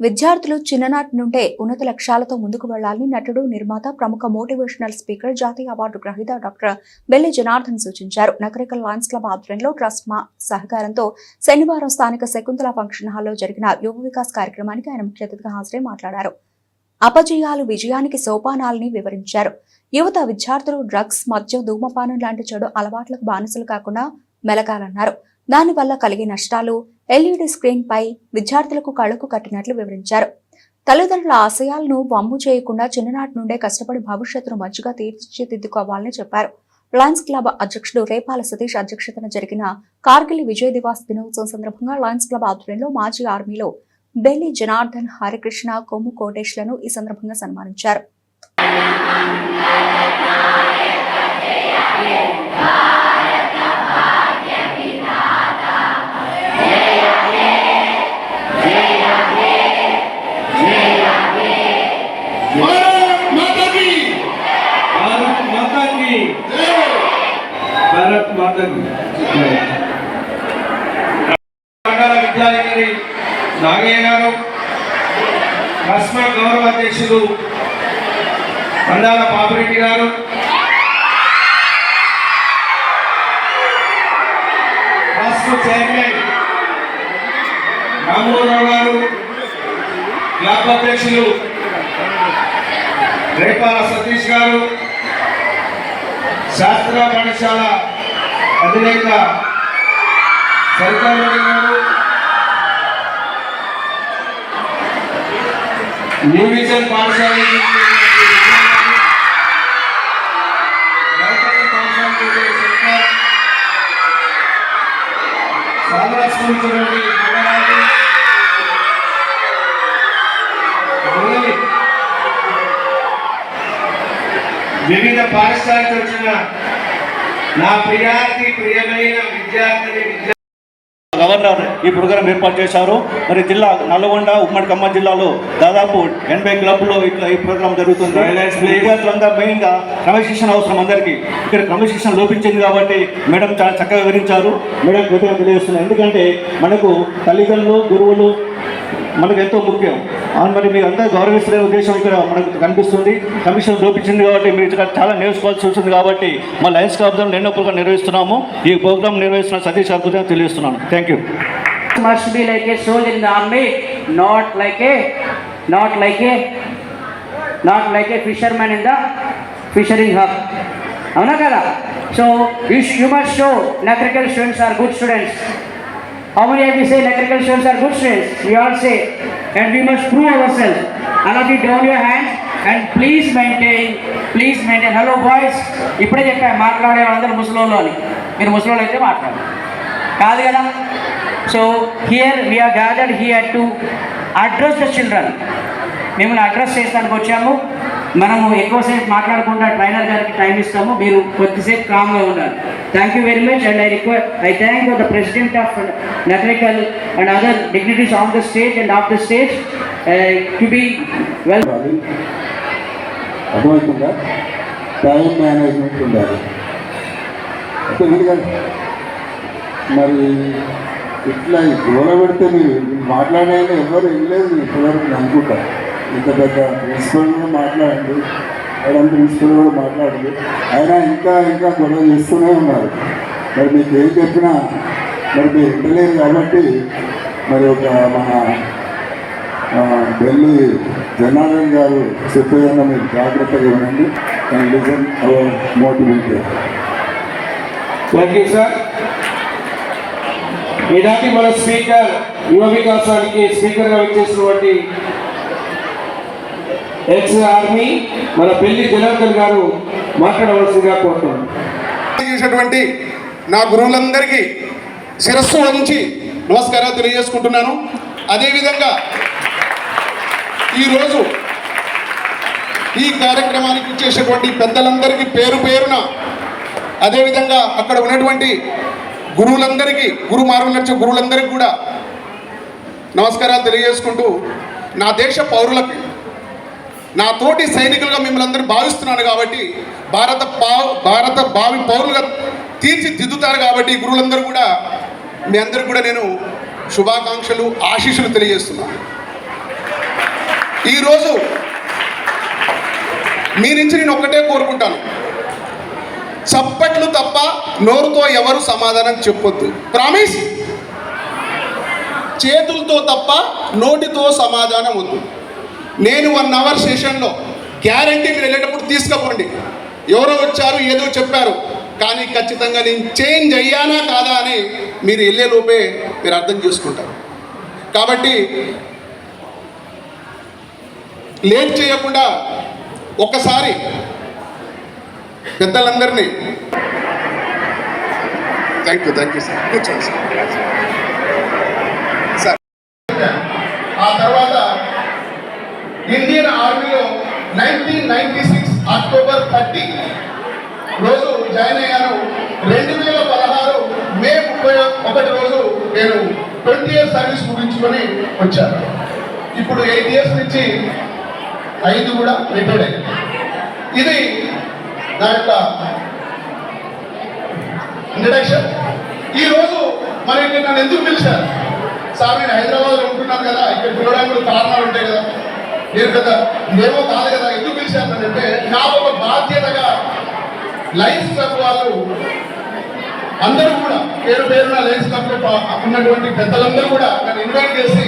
విద్యార్థులు చిన్ననాటి నుండే ఉన్నత లక్ష్యాలతో ముందుకు వెళ్ళాలని నటుడు నిర్మాత ప్రముఖ మోటివేషనల్ స్పీకర్ జాతీయ అవార్డు గ్రహీత డాక్టర్ బెల్లి జనార్దన్ సూచించారు. నగరికల్ లయన్స్ క్లబ్ ఆధ్వర్యంలో ట్రస్ట్ మా సహకారంతో శనివారం స్థానిక శకుంతల ఫంక్షన్ హాల్లో జరిగిన యువ వికాస్ కార్యక్రమానికి ఆయన ముఖ్య అతిథిగా హాజరై మాట్లాడారు. అపజయాలు విజయానికి సోపానాలని వివరించారు. యువత విద్యార్థులు డ్రగ్స్ మద్యం ధూమపానం లాంటి చెడు అలవాట్లకు బానిసలు కాకుండా మెలగాలన్నారు దానివల్ల కలిగే నష్టాలు ఎల్ఈడి స్క్రీన్ పై విద్యార్థులకు కళ్ళకు కట్టినట్లు వివరించారు. తల్లిదండ్రుల ఆశయాలను వమ్ము చేయకుండా చిన్ననాటి నుండే కష్టపడి భవిష్యత్తును మంచిగా తీర్చిదిద్దుకోవాలని చెప్పారు. లయన్స్ క్లబ్ అధ్యక్షుడు రేపాల సతీష్ అధ్యక్షతన జరిగిన కార్గిల్ విజయ్ దివాస్ దినోత్సవం సందర్భంగా లయన్స్ క్లబ్ ఆధ్వర్యంలో మాజీ ఆర్మీలో బెల్లి జనార్దన్ హరికృష్ణ కొమ్ము కోటేష్లను ఈ సందర్భంగా సన్మానించారు. విద్యాధికారి నాగయ్య గారు కస్మ గౌరవ అధ్యక్షులు పండాల పాపిరెడ్డి గారు రాష్ట్ర చైర్మన్ రామ్మోహన్ గారు క్లబ్ అధ్యక్షులు రేపాల సతీష్ గారు శాస్త్ర పాఠశాల అధినేత సరితారెడ్డి గారు న్యూ విజన్ పాఠశాల నుంచి స్కూల్ చూడండి వివిధ పాఠశాలకు వచ్చిన నా ప్రియాతి ప్రియమైన విద్యార్థిని విద్యా గవర్నర్ ఈ ప్రోగ్రాం ఏర్పాటు చేశారు. మరి జిల్లా నల్గొండ ఉమ్మడి ఖమ్మం జిల్లాలో దాదాపు ఎనభై క్లబ్లో ఇట్లా ఈ ప్రోగ్రాం జరుగుతుంది. విద్యార్థులందరూ మెయిన్గా క్రమశిక్షణ అవసరం అందరికీ. ఇక్కడ క్రమశిక్షణ లోపించింది కాబట్టి మేడం చాలా చక్కగా వివరించారు. మేడం కృతజ్ఞత తెలియజేస్తున్నాను ఎందుకంటే మనకు తల్లిదండ్రులు గురువులు మనకు ఎంతో ముఖ్యం. అవును మరి మీరు అంతా గౌరవిస్తున్న ఉద్దేశం ఇక్కడ మనకు కనిపిస్తుంది. కమిషన్ లోపించింది కాబట్టి మీరు ఇక్కడ చాలా నేర్చుకోవాల్సి వస్తుంది కాబట్టి మా లయన్స్ క్లబ్ ద్వారా ఎన్నో ప్రోగ్రాం నిర్వహిస్తున్నాము. ఈ ప్రోగ్రాం నిర్వహిస్తున్న సతీష్ గారు తెలియజేస్తున్నాను. Thank you must be like a soldier in the army, not like a, not like a, not like a fisherman in the fishing hub. అవునా కదా? So you you must show Nakrekal students are good students How many of you say electrical students are good students? We all all say and must prove ourselves. All of అలాగే down your hands. And please maintain please maintain. Hello boys ఇప్పుడే చెప్పాను మాట్లాడే వాళ్ళందరూ ముసలోళ్ళు అని. మీరు ముసలోళ్ళు అయితే మాట్లాడు కాదు కదా? So here we are gathered here to address the children మిమ్మల్ని అడ్రస్ చేస్తానికి వచ్చాము. మనము ఎక్కువసేపు మాట్లాడకుండా ట్రైనర్ గారికి టైం ఇస్తాము. మీరు కొద్దిసేపు కామ్గా ఉన్నారు thank you very much and I request I thank the president of Nakrekal and other dignities on the stage and of the stage to be well అర్థమవుతుందా? టైం మేనేజ్మెంట్ ఉండాలి. మరి ఇట్లా గోల పెడితే మీరు మాట్లాడే ఎవరు లేదు ఇప్పటివరకు అనుకుంటారు? ఇంత పెద్ద ప్రిన్సిపల్ కూడా మాట్లాడండి. మేడం ప్రిన్సిపల్ కూడా మాట్లాడండి. అయినా ఇంకా ఇంకా గొడవ చేస్తూనే ఉన్నారు. మరి మీకు ఏం చెప్పినా మరి మీరు వింటలేరు కాబట్టి మరి ఒక మన ఢిల్లీ జనార్దన్ గారు చెప్పేదన్నా మీరు జాగ్రత్తగా ఉండండి and listen our motivate thank you sir ఈనాటి మన స్పీకర్ యువ వికాసానికి స్పీకర్గా వచ్చేసినటువంటి ఎక్స్ ఆర్మీ మన పెళ్ళి జనార్దన్ గారు మాట్లాడవలసిందిగా కోరుతున్నాను చేసినటువంటి నా గురువులందరికీ శిరస్సు వంచి నమస్కారాలు తెలియజేసుకుంటున్నాను. అదేవిధంగా ఈరోజు ఈ కార్యక్రమానికి ఇచ్చేసినటువంటి పెద్దలందరికీ పేరు పేరున అదేవిధంగా అక్కడ ఉన్నటువంటి గురువులందరికీ గురు మార్గం వచ్చే గురువులందరికీ కూడా నమస్కారాలు తెలియజేసుకుంటూ నా దేశ పౌరులకి నా తోటి సైనికులుగా మిమ్మల్ని అందరూ భావిస్తున్నాను కాబట్టి భారత పా భారత భావి పౌరులుగా తీర్చిదిద్దుతారు కాబట్టి గురువులందరూ కూడా మీ అందరికి కూడా నేను శుభాకాంక్షలు ఆశీస్సులు తెలియజేస్తున్నాను ఈరోజు మీ నుంచి నేను ఒక్కటే కోరుకుంటాను. చప్పట్లు తప్ప నోరుతో ఎవరు సమాధానం చెప్పొద్దు. ప్రామిస్! చేతులతో తప్ప నోటితో సమాధానం వద్దు. నేను వన్ అవర్ సెషన్లో గ్యారంటీ మీరు వెళ్ళేటప్పుడు తీసుకుపోండి. ఎవరో వచ్చారు ఏదో చెప్పారు. కానీ ఖచ్చితంగా నేను చేంజ్ అయ్యానా కాదా అని మీరు వెళ్ళే లోపే మీరు అర్థం చేసుకుంటారు. కాబట్టి లేట్ చేయకుండా ఒక్కసారి పెద్దలందరినీ thank you thank you sir కూర్చోండి సార్ సార్ ఆ తర్వాత ఇండియన్ ఆర్మీలో nineteen ninety six October thirty రోజు జాయిన్ అయ్యాను. రెండు వేల పదహారు మే ముప్పై ఒకటి రోజు నేను ట్వంటీ ఇయర్స్ సర్వీస్ ముగించుకొని వచ్చాను. ఇప్పుడు ఎయిట్ ఇయర్స్ నుంచి ఐదు కూడా రిటైర్డ్ అయ్యింది ఇది నా యొక్క ఇంట్రడక్షన్ ఈరోజు మరి నేను నన్ను ఎందుకు పిలిచారు? సార్ నేను హైదరాబాద్లో ఉంటున్నాను కదా ఇక్కడ పిలవడానికి కారణాలు ఉంటాయి కదా. నేను కదా ఏమో కాదు కదా ఎందుకు పిలిచానంటే అంటే ఒక బాధ్యతగా లైన్స్ క్లబ్ వాళ్ళు అందరూ కూడా పేరు పేరున లైన్స్ క్లబ్లో ఉన్నటువంటి పెద్దలందరూ కూడా నన్ను ఇన్వైట్ చేసి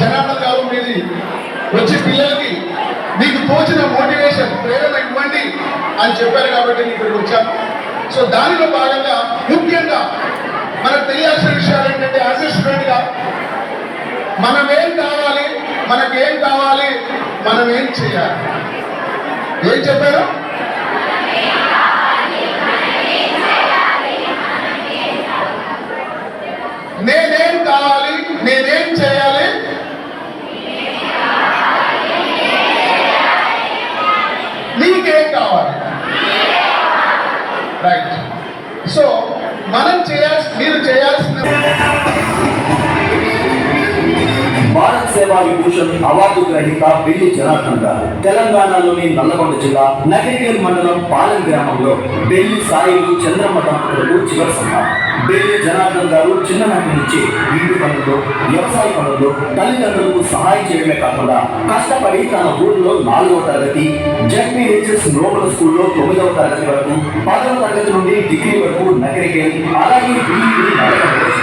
జనార్దన్ గారు మీది వచ్చి పిల్లలకి మీకు తోచిన మోటివేషన్ ప్రేరణ ఇవ్వండి అని చెప్పారు కాబట్టి నేను ఇక్కడికి వచ్చాను. సో దానిలో భాగంగా ముఖ్యంగా మనకు తెలియాల్సిన విషయాలు ఏంటంటే యాజ్ ఎ స్టూడెంట్గా మనం ఏం కావాలి మనకేం కావాలి మనం ఏం చేయాలి? ఏం చెప్పారు? భారత్ విభూషణ్ అవార్డు గ్రహీత బిల్లి జనార్దన్ గారు. తెలంగాణలోని నల్లగొండ జిల్లా నగరికేల్ మండలం పాలెం గ్రామంలో బెల్లి సాయిలు చంద్రమ్మ దంపతులకు చివరి సంహారం వేరే జనార్దన్ గారు చిన్ననాటి నుంచి ఇంటి పనుల్లో వ్యవసాయ పనుల్లో తల్లిదండ్రులకు సహాయం చేయడమే కాకుండా కష్టపడి తన ఊరిలో నాలుగవ తరగతి జడ్పీహెచ్ఎస్ నోబల్ స్కూల్లో తొమ్మిదవ తరగతి వరకు పదవ తరగతి నుండి డిగ్రీ వరకు నగరికెళ్ళి అలాగే బీఈడి నల్లగొండలో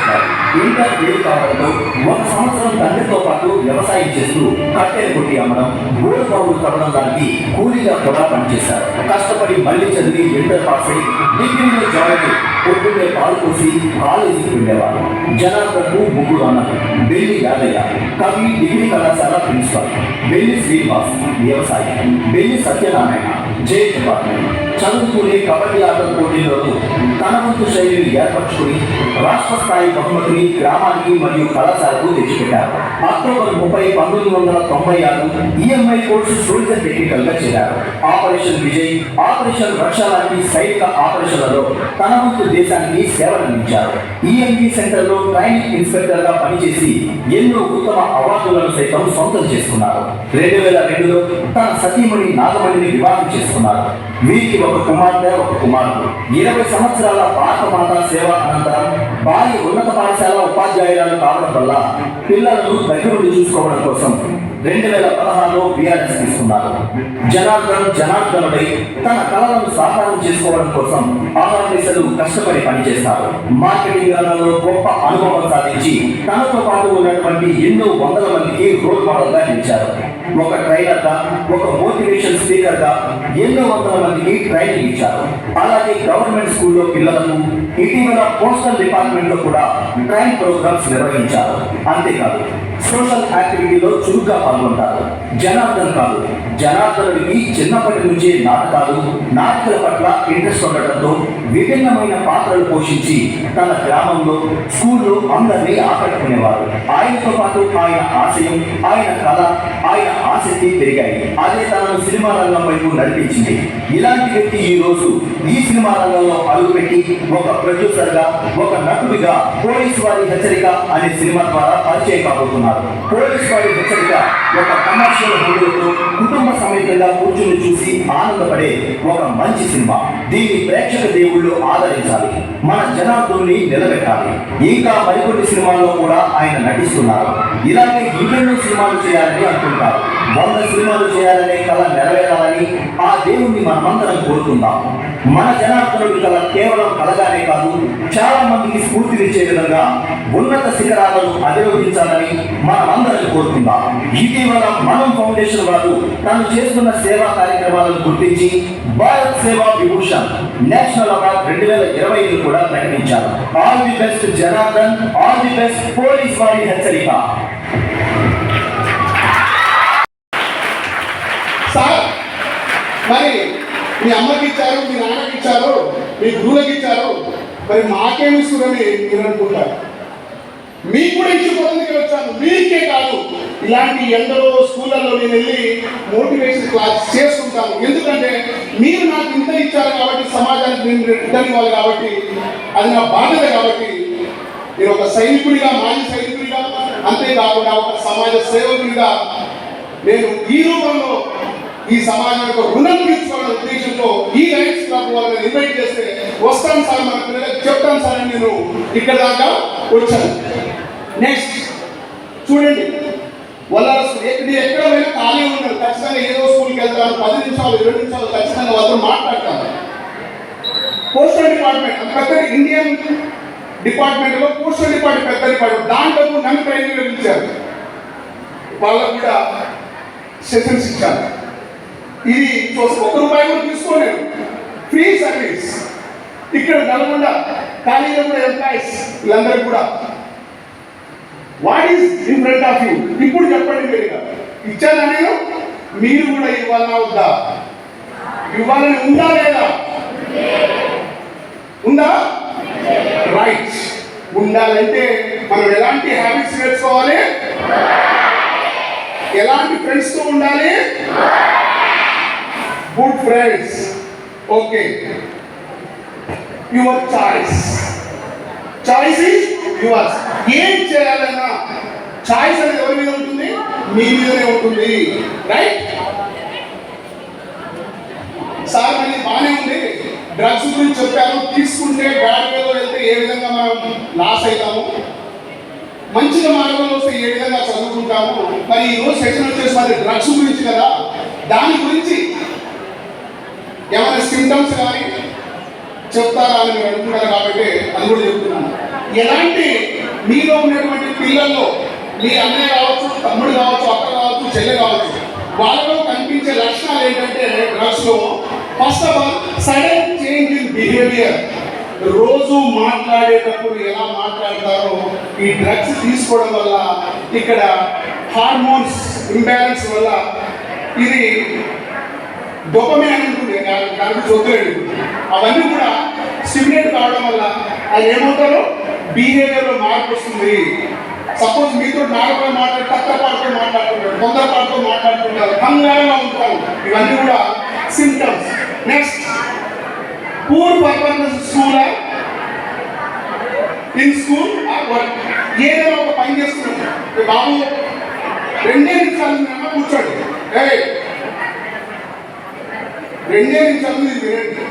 ఇంటర్ ఫెయిల్ కావడంతో ఒక సంవత్సరం తండ్రితో పాటు వ్యవసాయం చేస్తూ కట్టెలు కొట్టి అమ్మడం గోడు బావులు తవ్వడం లాంటి కూలీగా కూడా పనిచేశారు. కష్టపడి మళ్ళీ చదివి ఇంటర్ పాస్ అయి డిగ్రీలో జాయిన్ అయి పొద్దున్నే పాలు పోసి కాలేజీకి వెళ్ళేవారు జనార్దన్కు ముగ్గురు అన్నారు బెల్లి యాదయ్య కవి డిగ్రీ కళాశాల ప్రిన్సిపాల్. బెల్లి శ్రీనివాస్ వ్యవసాయం. Belli Satyanarayana J department. చదువుకునే కబడ్డీ ఆటల పోటీలను తన వంతు శైలిని ఏర్పరచుకుని రాష్ట్ర స్థాయి బహుమతిని గ్రామానికి మరియు కళాశాలకు తెచ్చిపెట్టారు. అక్టోబర్ ముప్పై పంతొమ్మిది వందల తొంభై ఆరు ఈఎంఐ కోర్సు సోల్జర్ టెక్నికల్గా చేరారు ఆపరేషన్ విజయ్ ఆపరేషన్ రక్ష లాంటి సైనిక ఆపరేషన్లలో తన వంతు దేశానికి సేవలందించారు. ఈఎంఈ సెంటర్లో ట్రైనింగ్ ఇన్స్పెక్టర్గా పనిచేసి ఎన్నో ఉత్తమ అవార్డులను సైతం సొంతం చేసుకున్నారు. రెండు వేల రెండులో తన సతీమణి నాగమణిని వివాహం చేసుకున్నారు. వీరికి ఒక కుమార్తె ఒక కుమారుడు. ఇరవై సంవత్సరాల భారత మాత సేవ అనంతరం వారి ఉన్నత పాఠశాల ఉపాధ్యాయురాలు కావడం వల్ల పిల్లలను దగ్గరుండి చూసుకోవడం కోసం రెండు వేల పదహారులో బీఆర్ఎస్ తీసుకున్నారు. జనార్దన్ జనార్దనుడై తన కళలను సాకారం చేసుకోవడం కోసం ఆంధ్రప్రదేశ్లు కష్టపడి పనిచేస్తారు. మార్కెటింగ్ రంగంలో గొప్ప అనుభవం సాధించి తనతో పాటు ఉన్నటువంటి ఎన్నో వందల మందికి రోల్ మోడల్గా నిలిచారు. ఒక ట్రైనర్గా ఒక మోటివేషన్ స్పీకర్గా ఎన్నో వందల మందికి ట్రైనింగ్ ఇచ్చారు. అలాగే గవర్నమెంట్ స్కూల్లో పిల్లలకు ఇటీవల పోస్టల్ డిపార్ట్మెంట్లో కూడా ట్రైన్ ప్రోగ్రామ్స్ నిర్వహించారు. అంతేకాదు సోషల్ యాక్టివిటీలో చురుగ్గా పాల్గొంటారు. జనార్దన్ కాదు. జనార్దనుడికి చిన్నప్పటి నుంచే నాటకాలు నాటకాల పట్ల ఇంట్రెస్ట్ ఉండటంతో విభిన్నమైన పాత్రలు పోషించి తన గ్రామంలో స్కూల్లో అందరినీ ఆకట్టుకునేవారు. ఆయనతో పాటు ఆయన ఆశయం ఆయన కళ ఆయన ఆసక్తి పెరిగాయి. అదే తనను సినిమా రంగం వైపు నడిపించింది. ఇలాంటి వ్యక్తి ఈ రోజు ఈ సినిమా రంగంలో అడుగుపెట్టి ఒక ప్రొడ్యూసర్గా ఒక నటుడిగా పోలీసు వారి హెచ్చరిక అనే సినిమా ద్వారా పరిచయం కాబోతున్నారు. పోలీస్ వారి హెచ్చరిక ఒక కమర్షియల్ హోటల్తో కుటుంబ సమేతంగా కూర్చుని చూసి ఆనందపడే ఒక మంచి సినిమా. దీన్ని ప్రేక్షక దేవుళ్ళు ఆదరించాలి. మన జనార్దుల్ని నిలబెట్టాలి. ఇంకా మరికొన్ని సినిమాల్లో కూడా ఆయన నటిస్తున్నారు ఇలాగే ఇంకెన్నో సినిమాలు చేయాలని అనుకుంటారు వంద సినిమాలు చేయాలనే కళ నెరవేరాలని ఆ దేవుణ్ణి మనమందరం కోరుకుందాం. మన జనార్దనుడి కళ కేవలం కలగానే కాదు చాలా మందికి స్ఫూర్తినిచ్చే విధంగా ఉన్నత శిఖరాలను అధిరోహించాలని మనమందరం కోరుకుందాం. ఇటీవల మనం ఫౌండేషన్ వారు తాను చేస్తున్న సేవా కార్యక్రమాలను గుర్తించి భారత్ సేవా విభూషణ్ నేషనల్ అవార్డ్ రెండు వేల ఇరవై ఐదు కూడా ప్రకటించారు. All the best Janardhan all the best police వారి హెచ్చరిక. సార్ మరి మీ అమ్మకి ఇచ్చారు మీ నాన్నకి ఇచ్చారు మీ గురువులకి ఇచ్చారు. మరి మాకేమి ఇస్తున్నారని మీరు అనుకుంటారు? మీకు కూడా ఇచ్చిపోతుంది వచ్చాను. మీకే కాదు. ఇలాంటి ఎందరో స్కూళ్ళలో నేను వెళ్ళి మోటివేషన్ క్లాస్ చేస్తుంటాను. ఎందుకంటే మీరు నాకు ఇంత ఇచ్చారు కాబట్టి సమాజానికి నేను రిటర్న్ ఇవ్వాలి కాబట్టి అది నా బాధ్యత కాబట్టి నేను ఒక సైనికుడిగా మాజీ సైనికుడిగా అంతేకాకుండా ఒక సమాజ సేవకుడిగా నేను ఈ రూపంలో ఈ సమాజానికి రుణం తీర్చుకోవాలనే ఉద్దేశంతో ఈ రైట్స్ క్లబ్ వాళ్ళని ఇన్వైట్ చేస్తే వస్తాను సార్ మన పిల్లలకు చెప్తాను సార్ అని నేను ఇక్కడ దాకా వచ్చాను. నెక్స్ట్ చూడండి. వాళ్ళ ఎక్కడ ఎక్కడ పోయినా ఖాళీ ఉన్నారు ఖచ్చితంగా ఏదో స్కూల్కి వెళ్తాను పది నిమిషాలు ఇరవై నిమిషాలు ఖచ్చితంగా వాళ్ళతో మాట్లాడతాను పోస్టల్ డిపార్ట్మెంట్ పెద్ద ఇండియన్ డిపార్ట్మెంట్లో పోస్టల్ డిపార్ట్మెంట్ పెద్ద డిపార్ట్మెంట్. దాంట్లో నన్ను ట్రైనింగ్ పిలిచారు. వాళ్ళకు కూడా సెషన్స్ ఇచ్చారు. ఇది చూస్తే ఒక రూపాయి కూడా తీసుకోలేదు. ఫ్రీ సర్వీస్ ఇక్కడ నల్గొండ కాలేజీలో కూడా ఎంప్లాయీస్ వీళ్ళందరూ కూడా. What is in front of you ఇప్పుడు చెప్పండి మీరు ఇచ్చానా నేను మీరు కూడా ఇవ్వాలన్నా వద్దా ఇవ్వాలని ఉందా లేదా? ఉందా? రైట్ ఉండాలంటే మనం ఎలాంటి హ్యాబిట్స్ నేర్చుకోవాలి? ఎలాంటి ఫ్రెండ్స్తో ఉండాలి? Good friends okay your choice choice is yours ఏం చేయాలన్నా చాయిస్ అనేది ఎవరి మీద ఉంటుంది? మీ మీదనే ఉంటుంది. రైట్ సార్ మళ్ళీ బాగానే ఉంది. డ్రగ్స్ గురించి చెప్పాను. తీసుకుంటే బ్యాడ్ వేలో వెళ్తే ఏ విధంగా మనం లాస్ అవుతాము మంచిగా మార్గంలో వస్తే ఏ విధంగా చదువుకుంటాము? మరి ఈ రోజు సెషన్ వచ్చేసి మరి డ్రగ్స్ గురించి కదా. దాని గురించి ఏమైనా సిమ్టమ్స్ కానీ చెప్తారా అని మీరు కాబట్టి అది కూడా చెప్తున్నాను. ఎలాంటి మీలో ఉన్నటువంటి పిల్లల్లో మీ అన్నయ్య కావచ్చు తమ్ముడు కావచ్చు అక్క కావచ్చు చెల్లె కావచ్చు వాళ్ళలో కనిపించే లక్షణాలు ఏంటంటే డ్రగ్స్లో first of all sudden change in behaviour రోజు మాట్లాడేటప్పుడు ఎలా మాట్లాడతారో ఈ డ్రగ్స్ తీసుకోవడం వల్ల ఇక్కడ హార్మోన్స్ ఇంబ్యాలెన్స్ వల్ల ఇది డొపమే అనుకుంటే ఉంటుంది దాని గురించి అవన్నీ కూడా స్టిమ్యులేట్ కావడం వల్ల అది ఏమవుతారో బిహేవియర్లో మార్పు వస్తుంది సపోజ్ మీతో నాలుగు మాట్లాడి తక్కువపాటుతో మాట్లాడుతుంటారు తొందరపాటుతో మాట్లాడుతుంటారు కంగారంగా ఉంటారు ఇవన్నీ కూడా symptoms next poor performance school in school work ఏదైనా ఒక పని చేస్తున్నాం బాబు రెండే నిమిషాలు కూర్చోండి రెండే నిమిషాలు వినండి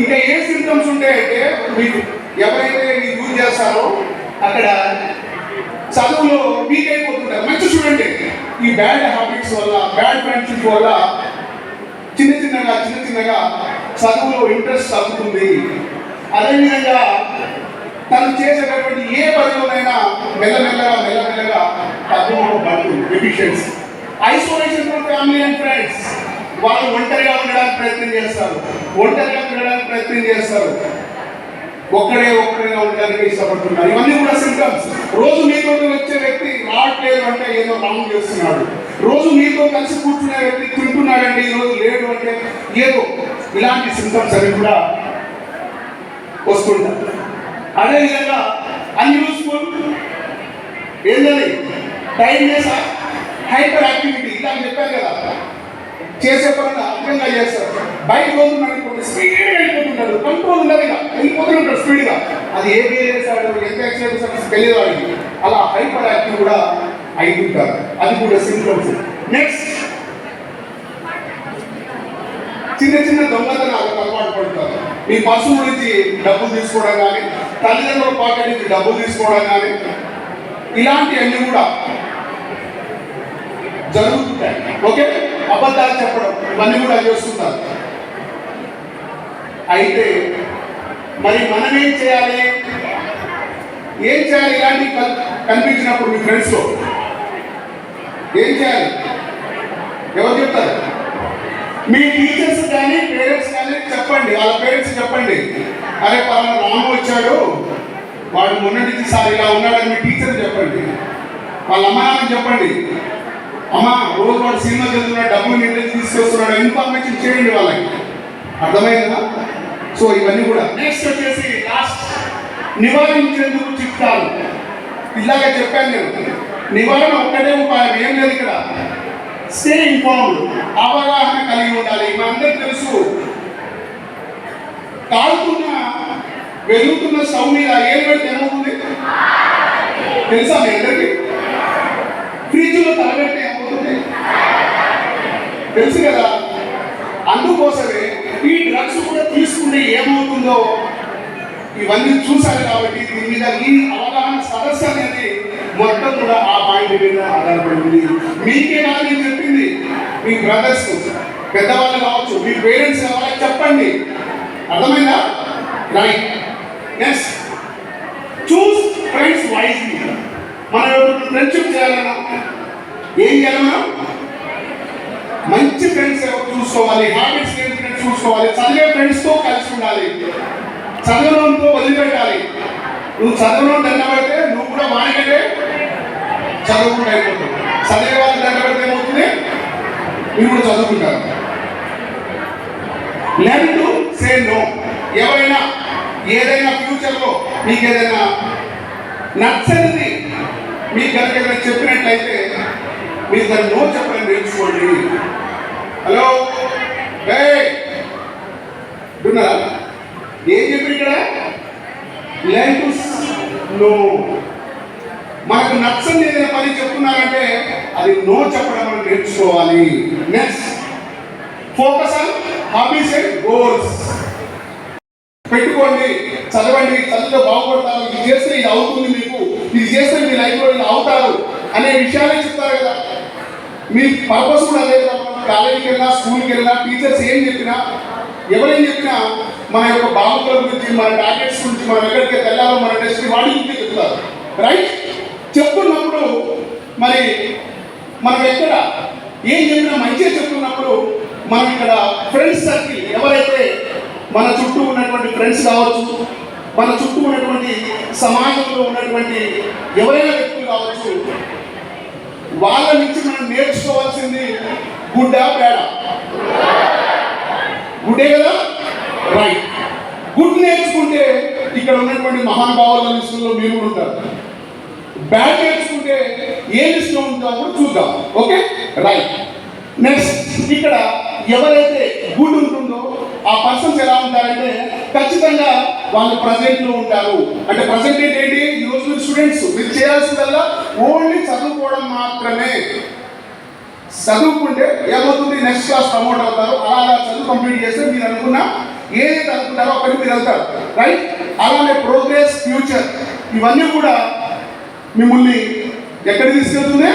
ఇంకా ఏ సిమ్టమ్స్ ఉంటాయంటే మీకు ఎవరైతే మీరు యూజ్ చేస్తారో అక్కడ చదువులో వీక్ అయిపోతుంటారు. మంచి చూడండి ఈ బ్యాడ్ హ్యాబిట్స్ వల్ల బ్యాడ్ ఫ్రెండ్షిప్ వల్ల చిన్న చిన్నగా చిన్న చిన్నగా చదువులో ఇంట్రెస్ట్ తగ్గుతుంది. అదేవిధంగా తను చేసేటటువంటి ఏ పనిలోనైనా మెల్లమెల్లగా మెల్లమెల్లగా తగ్గుముఖం పడుతుంది. Efficiency isolation from family and friends వాళ్ళు ఒంటరిగా ఉండడానికి ప్రయత్నం చేస్తారు. ఒంటరిగా ఉండడానికి ప్రయత్నం చేస్తారు. ఒక్కడే ఒక్కడిగా ఉండడానికి ఇష్టపడుతున్నారు. ఇవన్నీ కూడా సింటమ్స్ రోజు మీతో వచ్చే వ్యక్తి రావట్లేదు అంటే ఏదో రాంగ్ చేస్తున్నాడు. రోజు మీతో కలిసి కూర్చునే వ్యక్తి తింటున్నాడంటే ఈ రోజు లేడు అంటే ఏదో ఇలాంటి సింటమ్స్ అవి కూడా వస్తుంటాయి. అదేవిధంగా అన్యూస్ఫుల్ ఏంటది? టైం వేసా హైపర్ యాక్టివిటీ ఇలా చెప్పాను కదా. చేసే పనులు అర్థంగా చేస్తారు. బైక్ పోతున్నాడు ఇప్పుడు స్పీడ్గా వెళ్ళిపోతుంటాడు కంట్రోల్ ఉండదు ఇక. వెళ్ళిపోతుంటాడు స్పీడ్గా అది ఏ గేర్ వేసాడు ఎంత యాక్సిడెంట్ వేసాడు తెలియదు వాడికి అలా హైపర్ యాక్టివ్ కూడా అయిపోతారు అది కూడా సింప్టమ్స్ నెక్స్ట్ చిన్న చిన్న దొంగతనాలకు అలవాటు పడతారు. మీ పర్సు నుంచి డబ్బులు తీసుకోవడం కానీ తల్లిదండ్రుల పాకెట్ నుంచి డబ్బులు తీసుకోవడం కానీ ఇలాంటివన్నీ కూడా జరుగుతుంటాయి. ఓకే అబద్ధాలు చెప్పడం ఇవన్నీ కూడా చేస్తున్నారు. అయితే మరి మనం ఏం చేయాలి? ఏం చేయాలి ఇలాంటి కన్- కనిపించినప్పుడు మీ ఫ్రెండ్స్లో? ఏం చేయాలి? ఎవరు చెప్తారు? మీ టీచర్స్ కానీ పేరెంట్స్ కానీ చెప్పండి వాళ్ళ పేరెంట్స్ చెప్పండి. అరే పలానా రాము వచ్చాడు. వాడు మొన్నటి సార్ ఇలా ఉన్నాడని మీ టీచర్ చెప్పండి. వాళ్ళ అమ్మ చెప్పండి. అమ్మ రోజు వాడు సినిమాకి వెళ్తున్నాడు డబ్బులు ఇంటి తీసుకొస్తున్నాడు ఇన్ఫర్మేషన్ చేయండి వాళ్ళకి. అర్థమైందా సో ఇవన్నీ కూడా నెక్స్ట్ వచ్చేసి లాస్ట్ నివారించేందుకు చిట్కాలు. ఇలాగే చెప్పాను నేను. నివారణ ఒక్కటే ఉపాయం ఏం లేదు ఇక్కడ. స్టే ఇన్ఫార్మ్డ్ అవగాహన కలిగి ఉండాలి. మనందరికి తెలుసు కాలుతున్న వెలుగుతున్న స్టవ్ మీద ఏం పెడితే ఏమవుతుంది? తెలుసా మీ అందరికి? ఫ్రిడ్జ్లో తలబెడితే తెలుసు కదా? అందుకోసమే ఈ డ్రగ్స్ కూడా తీసుకుంటే ఏమవుతుందో ఇవన్నీ చూశారు కాబట్టి దీని మీద ఈ అవగాహన సదస్సు అనేది మొత్తం కూడా ఆ పాయింట్ మీద ఆధారపడింది. మీకే కాదు నేను చెప్పింది. మీ బ్రదర్స్ పెద్దవాళ్ళు కావచ్చు మీ పేరెంట్స్ కావాలి చెప్పండి. అర్థమైందా? Right yes choose friends wisely మనం ఫ్రెండ్షిప్ చేయాలన్నా? ఏం చేయాలి మనం? మంచి ఫ్రెండ్స్ ఎవరు చూసుకోవాలి? హ్యాబిట్స్ లేని ఫ్రెండ్స్ చూసుకోవాలి? చదివే ఫ్రెండ్స్తో కలిసి ఉండాలి. చదవడంతో వదిలిపెట్టాలి. నువ్వు చదవడం దండ పెడితే నువ్వు కూడా వానికంటే చదువుకుంటూ అయిపోతావు. చదివే వాళ్ళు దండ పెడితే ఏమవుతుంది? మీరు కూడా చదువుకుంటారు. లెర్న్ టు సే నో ఎవరైనా ఏదైనా ఫ్యూచర్లో మీకు ఏదైనా నచ్చనిది మీకు కనుక ఏదైనా చెప్పినట్లయితే మీరు దాన్ని నో చెప్పడం నేర్చుకోండి. హలో. విన్నారా ఏం చెప్పి ఇక్కడ? Learn no. మనకు నచ్చని ఏదైనా పని చెప్తున్నారంటే అది నో చెప్పడం మనం నేర్చుకోవాలి. Next focus on hobbies and goals పెట్టుకోండి చదవండి చదివితే బాగుపడతారు. ఇది చేస్తే ఇది అవుతుంది మీకు. ఇది చేస్తే మీ లైఫ్లో ఇది అవుతారు అనే విషయాలే చెప్తారు కదా. మీ పర్పస్ కూడా అదే కదా. కాలేజీకి వెళ్ళినా స్కూల్కి వెళ్ళినా టీచర్స్ ఏం చెప్పినా ఎవరేం చెప్పినా మన యొక్క బాగుల గురించి మన టార్గెట్స్ గురించి మనం ఎక్కడికి వెళ్ళాలో మన డెస్టినీ వాడి గురించి చెప్తారు. రైట్ చెప్తున్నప్పుడు మరి మనం ఎక్కడ ఏం చెప్పినా మంచిగా చెప్తున్నప్పుడు మనం ఇక్కడ ఫ్రెండ్స్ సర్కిల్ ఎవరైతే మన చుట్టూ ఉన్నటువంటి ఫ్రెండ్స్ కావచ్చు మన చుట్టూ ఉన్నటువంటి సమాజంలో ఉన్నటువంటి ఎవరైనా వ్యక్తులు కావచ్చు వాళ్ళ నుంచి మనం నేర్చుకోవాల్సింది గుడ్డా పేడ. గుడ్డే కదా? రైట్ గుడ్ నేర్చుకుంటే ఇక్కడ ఉన్నటువంటి మహానుభావుల లిస్టులో మీరు కూడా ఉంటారు. బ్యాడ్ నేర్చుకుంటే ఏ లిస్టులో ఉంటామో చూద్దాం. ఓకే రైట్ నెక్స్ట్ ఇక్కడ ఎవరైతే గుడ్ ఉంటుందో ఆ పర్సన్స్ ఎలా ఉంటారంటే ఖచ్చితంగా వాళ్ళు ప్రజెంట్లో ఉంటారు. అంటే ప్రజెంట్ ఏంటి? ఈ రోజు మీరు స్టూడెంట్స్ మీరు చేయాల్సిందల్లా ఓన్లీ చదువుకోవడం మాత్రమే. చదువుకుంటే ఏమవుతుంది? నెక్స్ట్ క్లాస్ ప్రమోట్ అవుతారు. అలా అలా చదువు కంప్లీట్ చేస్తే మీరు అనుకున్న ఏదైతే అనుకుంటారో అక్కడికి మీరు వెళ్తారు. రైట్ అలానే ప్రోగ్రెస్ ఫ్యూచర్ ఇవన్నీ కూడా మిమ్మల్ని ఎక్కడికి తీసుకెళ్తుంది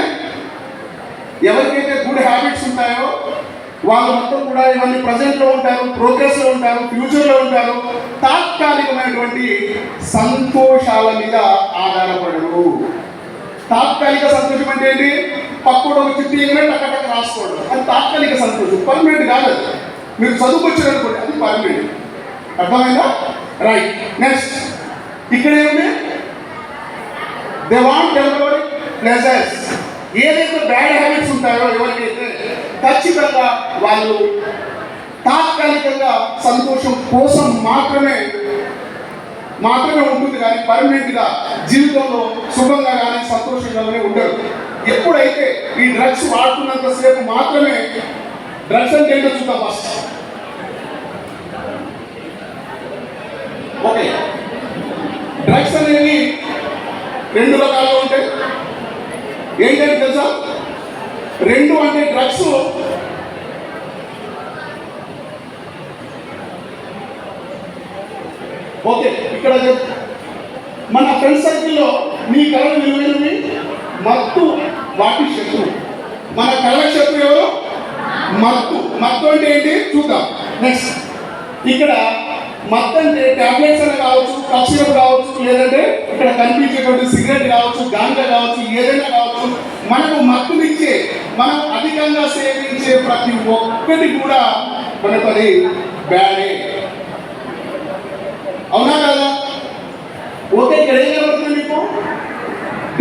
ఎవరికైతే గుడ్ హ్యాబిట్స్ ఉంటాయో వాళ్ళు మొత్తం కూడా ఇవన్నీ ప్రజెంట్లో ఉంటారు ప్రోగ్రెస్లో ఉంటారు ఫ్యూచర్లో ఉంటారు. తాత్కాలికమైనటువంటి సంతోషాల మీద ఆధారపడరు. తాత్కాలిక సంతోషం అంటే ఏంటి? పక్కడు ఒక చిట్టి ఏమైనా టక్క రాసుకోవడం అది తాత్కాలిక సంతోషం. పర్మనెంట్ కాదు మీరు చదువుకొచ్చారు అనుకోండి అది పర్మనెంట్ అర్థమైందా? రైట్ నెక్స్ట్ ఇక్కడ ఏముంది దే వాంట్ టెంపరీ ప్లెజర్స్ ఏదైతే బ్యాడ్ హ్యాబిట్స్ ఉంటాయో ఎవరికైతే ఖచ్చితంగా వాళ్ళు తాత్కాలికంగా సంతోషం కోసం మాత్రమే మాత్రమే ఉంటుంది కానీ పర్మనెంట్గా జీవితంలో సుఖంగా కానీ సంతోషంగానే ఉండరు. ఎప్పుడైతే ఈ డ్రగ్స్ వాడుతున్నంత సేపు మాత్రమే డ్రగ్స్ అంటే ఏంటో చూద్దాం ఫస్ట్. ఓకే. డ్రగ్స్ అనేవి రెండు రకాలుగా ఉంటాయి. ఏంటంటే తెలుసా? రెండు అంటే డ్రగ్స్. ఓకే ఇక్కడ మన ఫ్రెండ్ సర్కిల్లో మీ కళలు విలువైనవి మత్తు వాటి శత్రువు. మన కళ మత్తు. మత్తు అంటే ఏంటి? చూద్దాం. నెక్స్ట్ ఇక్కడ మత్తు అంటే టాబ్లెట్స్ అని కావచ్చు కక్షలు కావచ్చు లేదంటే ఇక్కడ కనిపించేటువంటి సిగరెట్ కావచ్చు గాంజా కావచ్చు ఏదైనా కావచ్చు మనకు మత్తునిచ్చే మనం అధికంగా సేవించే ప్రతి ఒక్కటి కూడా మనకు అది బ్యాడే అవునా కదా? ఓకే ఇక్కడ ఏం జరుగుతుంది మీకు?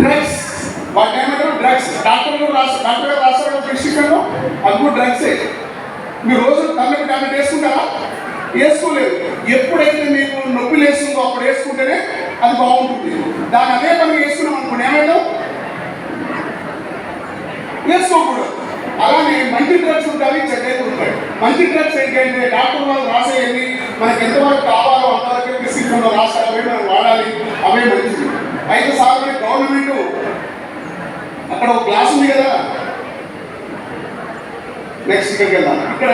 డ్రగ్స్ వాటి డ్రగ్స్ డాక్టర్లు రాస్తారు డాక్టర్ గారు రాస్తారు ప్రిస్క్రిప్షన్ అది కూడా డ్రగ్సే. మీరు రోజు తల్లికి టాబ్లెట్ వేసుకుంటారా? వేసుకోలేదు. ఎప్పుడైతే మీకు నొప్పి లేస్తుందో అప్పుడు వేసుకుంటేనే అది బాగుంటుంది. దాని అదే పని వేసుకున్నాం అనుకోండి ఏమైనా వేసుకోకూడదు. అలానే మంచి డ్రగ్స్ ఉంటాయి చెడ్డైతే ఉంటాయి. మంచి డ్రగ్స్ ఏంటంటే డాక్టర్ వాళ్ళు రాసేయండి. మనకి ఎంతవరకు కావాలో అంతవరకు ప్రిస్క్రిప్షన్లో రాస్తారు అవే మనం వాడాలి అవే మంచిది. అయితే సార్ గవర్నమెంట్ అక్కడ ఒక గ్లాస్ ఉంది కదా. నెక్స్ట్ ఇక్కడికి వెళ్దాం. ఇక్కడ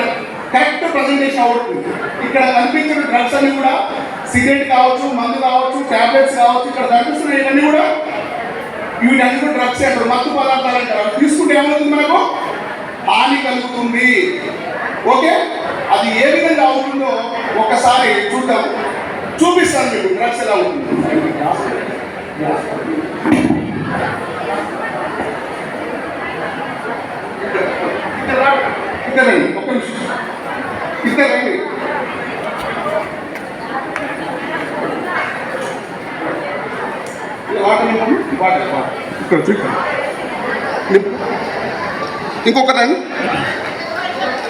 కరెక్ట్ ప్రజెంటేషన్ అవుతుంది. ఇక్కడ కనిపించిన డ్రగ్స్ అన్ని కూడా సిగరెట్ కావచ్చు మందు కావచ్చు టాబ్లెట్స్ కావచ్చు ఇక్కడ కనిపిస్తున్న ఇవన్నీ కూడా. వీటన్ని కూడా డ్రగ్స్ అంటారు మత్తు పదార్థాలు అంటారు. తీసుకుంటే ఏమవుతుంది మనకు? హాని కలుగుతుంది. ఓకే? అది ఏ విధంగా అవుతుందో ఒకసారి చూద్దాం. చూపిస్తాను మీకు డ్రగ్స్ ఎలా ఉంటుంది ఇక్కడ రా. ఇక్కడ రండి ఒక్క నిమిషం ఇక్కడ రండి వాటర్ వాటర్ ఇక్కడ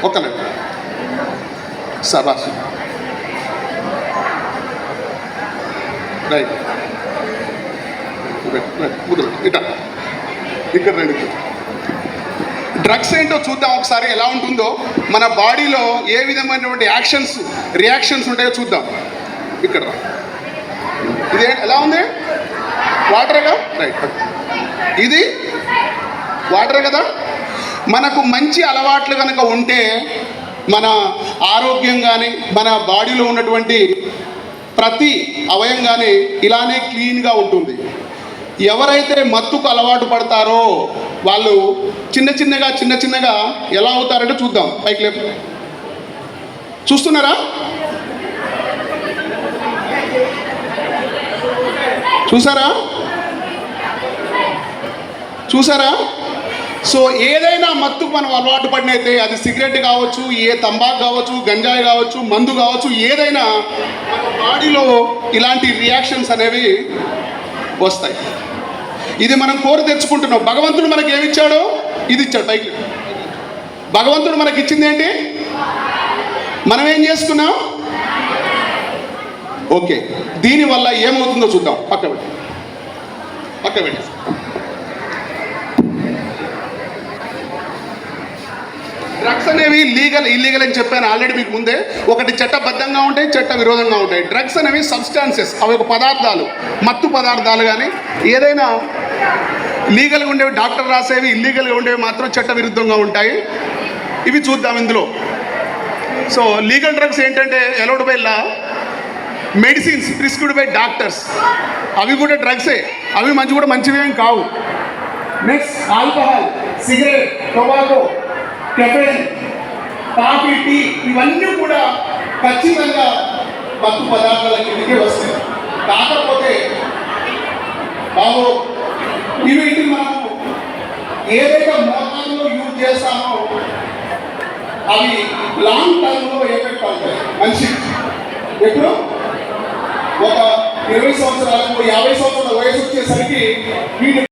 ఒక్కనండి సబాస్ రైట్ రైట్, ఇట ఇక్కడ రండి ఇక్కడ. డ్రగ్స్ ఏంటో చూద్దాం ఒకసారి ఎలా ఉంటుందో. మన బాడీలో ఏ విధమైనటువంటి యాక్షన్స్ రియాక్షన్స్ ఉంటాయో చూద్దాం. ఇక్కడ ఇది ఎలా ఉంది? వాటరేగా రైట్ ఇది వాటర్ కదా? మనకు మంచి అలవాట్లు కనుక ఉంటే మన ఆరోగ్యం కానీ మన బాడీలో ఉన్నటువంటి ప్రతి అవయం కానీ ఇలానే క్లీన్గా ఉంటుంది. ఎవరైతే మత్తుకు అలవాటు పడతారో వాళ్ళు చిన్న చిన్నగా చిన్న చిన్నగా ఎలా అవుతారంటే చూద్దాం. పైకి లేపు. చూస్తున్నారా? చూసారా? చూసారా? సో ఏదైనా మత్తుకు మనం అలవాటు పడినైతే అది సిగరెట్ కావచ్చు ఏ తంబాకు కావచ్చు గంజాయి కావచ్చు మందు కావచ్చు ఏదైనా మన బాడీలో ఇలాంటి రియాక్షన్స్ అనేవి వస్తాయి. ఇది మనం కోరి తెచ్చుకుంటున్నాం. భగవంతుడు మనకి ఏమిచ్చాడో ఇది ఇచ్చాడు పైకి భగవంతుడు మనకి ఇచ్చింది ఏంటి? మనం ఏం చేసుకున్నాం? ఓకే. దీనివల్ల ఏమవుతుందో చూద్దాం. పక్క పెట్టి. పక్క పెట్టి. డ్రగ్స్ అనేవి లీగల్ ఇల్లీగల్ అని చెప్పాను ఆల్రెడీ మీకు ముందే. ఒకటి చట్టబద్ధంగా ఉంటాయి చట్ట విరోధంగా ఉంటాయి. డ్రగ్స్ అనేవి సబ్స్టాన్సెస్ అవి ఒక పదార్థాలు మత్తు పదార్థాలు కానీ ఏదైనా లీగల్గా ఉండేవి డాక్టర్ రాసేవి ఇల్లీగల్గా ఉండేవి మాత్రం చట్ట విరుద్ధంగా ఉంటాయి. ఇవి చూద్దాం ఇందులో. సో లీగల్ డ్రగ్స్ ఏంటంటే allowed by law medicines prescribed by doctors అవి కూడా డ్రగ్సే అవి మంచి కూడా మంచివేం కావు. Next alcohol cigarette tobacco caffeine coffee tea ఇవన్నీ కూడా ఖచ్చితంగా మత్తు పదార్థాల కిందకే వస్తాయి. కాకపోతే బాబు ఇవి మనము మనం ఏదైతే మోతాదులో యూజ్ చేస్తామో అవి లాంగ్ టర్మ్లో ఎఫెక్ట్ అవుతాయి మంచి ఎప్పుడు? ఒక ఇరవై సంవత్సరాలకు యాభై సంవత్సరాల వయసు వచ్చేసరికి వీటి